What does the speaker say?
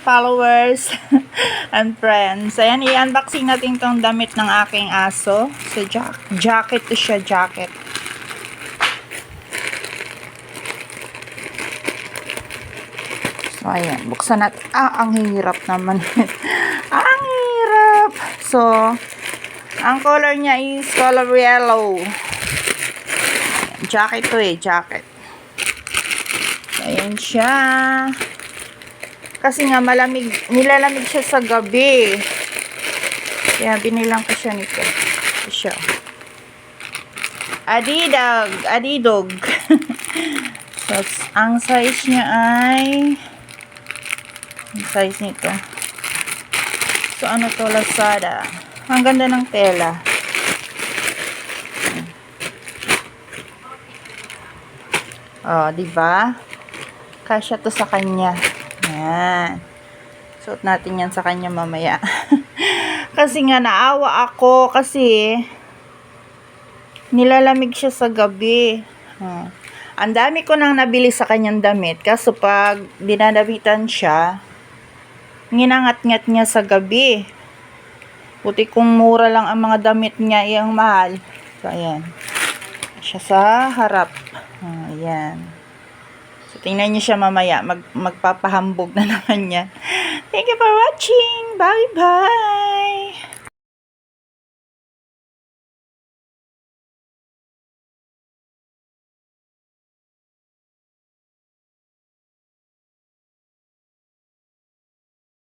followers and friends. Ayan, i-unboxing natin tong damit ng aking aso. So, jack jacket to siya, jacket. So, ayan. Buksan natin. Ah, ang hirap naman. ang hirap. So, ang color niya is color yellow. Jacket to eh, jacket. So, ayan siya. Kasi nga malamig, nilalamig siya sa gabi. Kaya binilang ko siya nito. Ito siya. Adidog, adidog. so, ang size niya ay ang size nito. So, ano to, Lazada. Ang ganda ng tela. Oh, di ba? Kasya to sa kanya. Yan. Suot natin yan sa kanya mamaya. kasi nga naawa ako kasi nilalamig siya sa gabi. Hmm. Ang dami ko nang nabili sa kanyang damit kaso pag dinadamitan siya, nginangat-ngat niya sa gabi. Buti kung mura lang ang mga damit niya, iyang mahal. So, ayan. Siya sa harap. Ah, ayan. So, tingnan niyo siya mamaya. Mag, magpapahambog na naman yan. Thank you for watching. Bye-bye.